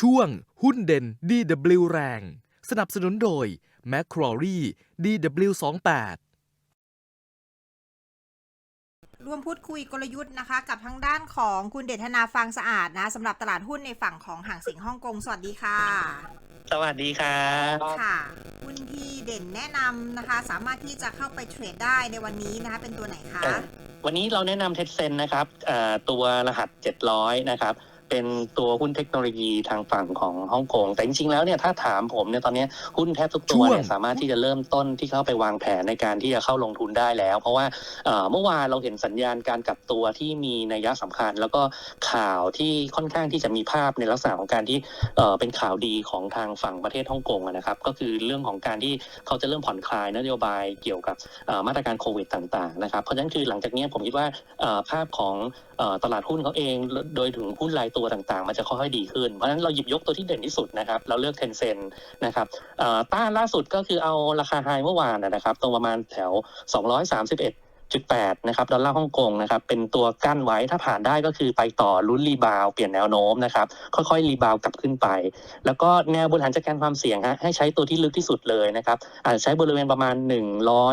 ช่วงหุ้นเด่น DW แรง สนับสนุนโดย m c q u a r e DW28 ร่วมพูดคุยกลยุทธ์นะคะ กับทางด้านของคุณเดชนาฟังสะอาดนะสำหรับตลาดหุ้นในฝั่งของห่างเสียงฮ่องกง สวัสดีค่ะ สวัสดีครับค่ะหุ้นที่เด่นแนะนำนะคะ สามารถที่จะเข้าไปเทรดได้ในวันนี้นะคะ เป็นตัวไหนคะ วันนี้เราแนะนำเท z เซนนะครับเอ่อตัวรหัส 700 นะครับ เป็นตัวหุ้นเทคโนโลยีทางฝั่งของฮ่องกงแต่จริงๆแล้วเนี่ยถ้าถามผมเนี่ยตอนนี้หุ้นแทบทุกตัวเนี่ยช่วงสามารถที่จะเริ่มต้นที่เข้าไปวางแผนในการที่จะเข้าลงทุนได้แล้ว เพราะว่าเอ่อเมื่อวานเราเห็นสัญญาณการกลับตัวที่มีนัยสำคัญ แล้วก็ข่าวที่ค่อนข้างที่จะมีภาพในลักษณะของการที่เอ่อเป็นข่าวดีของทางฝั่งประเทศฮ่องกงอะนะครับ ก็คือเรื่องของการที่เขาจะเริ่มผ่อนคลายนโยบายเกี่ยวกับเอ่อมาตรการโควิดต่างๆนะครับเพราะฉะนั้นคือหลังจากเนี้ยผมคิดว่าเอ่อภาพของเอ่อตลาดหุ้นเขาเองโดยถึงหุ้นรายตัวต่างๆ มันจะค่อยๆดีขึ้น เพราะฉะนั้นเราหยิบยกตัวที่เด่นที่สุดนะครับ เราเลือกเทนเซ็นะครับต้านล่าสุดก็คือเอาราคาไฮเมื่อวานนะครับ ตรงประมาณแถว 231.8 นะครับดอลลาร์ฮ่องกงนะครับเป็นตัวกั้นไว้ถ้าผ่านได้ก็คือไปต่อลุ้นรีบาวด์เปลี่ยนแนวโน้มนะครับค่อยๆรีบาวด์กลับขึ้นไป แล้วก็แนวบริหารจัดการความเสี่ยงฮะให้ใช้ตัวที่ลึกที่สุดเลยนะครับอาจจะใช้บริเวณประมาณ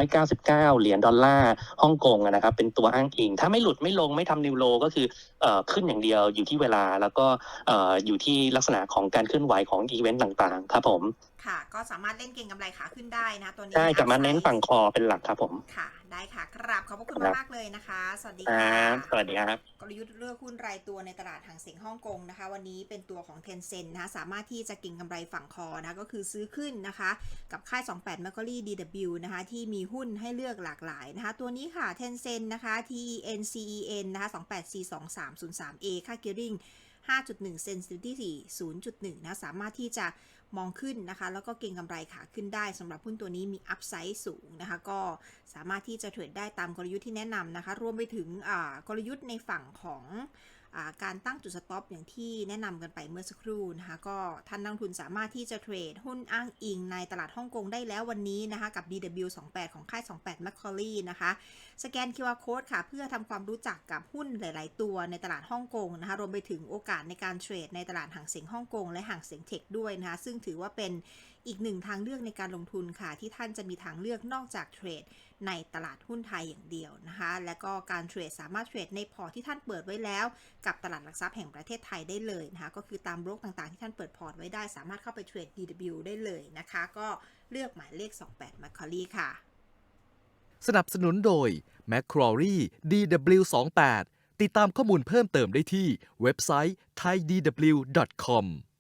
199 เหรียญดอลลาร์ฮ่องกงอะนะครับเป็นตัวอ้างอิง ถ้าไม่หลุดไม่ลงไม่ทำนิวโลก็คือเอ่อขึ้นอย่างเดียวอยู่ที่เวลาแล้วก็เอ่ออยู่ที่ลักษณะของการเคลื่อนไหวของอีเวนต์ต่างๆครับผมค่ะก็สามารถเล่นเก็งกำไรขาขึ้นได้นะตัวนี้ใช่กลับมาเน้นฝั่ง upside คอเป็นหลักครับผมค่ะ ได้ค่ะกราบขอบพระคุณครับมากๆเลยนะคะ สวัสดีคค่ะรับสวัสดีครับกลยุทธ์เลือกหุ้นรายตัวในตลาดหางเสียงฮ่องกงนะคะ วันนี้เป็นตัวของ t e n c e n t นะคะสามารถที่จะเก็งกำไรฝั่งคอนะคะก็คือซื้อขึ้นนะคะ กับค่าย 28 m a c q u a r i e DW นะคะ ที่มีหุ้นให้เลือกหลากหลายนะคะ ตัวนี้ค่ะ t e n c e n t นะคะ TEN CEN นะคะ 28C2303A ค่า gearing 5.1 sensitivity 0.1 นะ สามารถที่จะมองขึ้นนะคะ แล้วก็เก็งกำไรขาขึ้นได้สำหรับหุ้นตัวนี้มีอัพไซด์สูงนะคะ ก็สามารถที่จะเทรดได้ตามกลยุทธ์ที่แนะนำนะคะ รวมไปถึงอ่ากลยุทธ์ในฝั่งของ การตั้งจุดสต็อปอย่างที่แนะนำกันไปเมื่อสักครู่นะคะก็ท่านนักลงทุนสามารถที่จะเทรดหุ้นอ้างอิงในตลาดฮ่องกงได้แล้ววันนี้นะคะกับ DW28 ของค่าย 28 m a c q u a r i e นะคะสแกน QR Code ค่ะ เพื่อทำความรู้จักกับหุ้นหลาย ๆ ตัวในตลาดฮ่องกงนะคะรวมไปถึงโอกาสในการเทรดในตลาดห่างเสียงฮ่องกงและห่างเสียงเทคด้วยนะคะซึ่งถือว่าเป็นอีกหนึ่งทางเลือกในการลงทุนค่ะ ที่ท่านจะมีทางเลือกนอกจากเทรดในตลาดหุ้นไทยอย่างเดียวนะคะและก็การเทรดสามารถเทรดในพอร์ตที่ท่านเปิดไว้แล้วกับตลาดหลักทรัพย์แห่งประเทศไทยได้เลยนะคะ ก็คือตามบล็อกต่างๆ ที่ท่านเปิดพอร์ตไว้ได้ สามารถเข้าไปเทรด DW ได้เลยนะคะ ก็เลือกหมายเลข 28 m a c q u a r i e ค่ะ สนับสนุนโดย m c q u a r e DW28 ติดตามข้อมูลเพิ่มเติมได้ที่เว็บไซต์ thaidw.com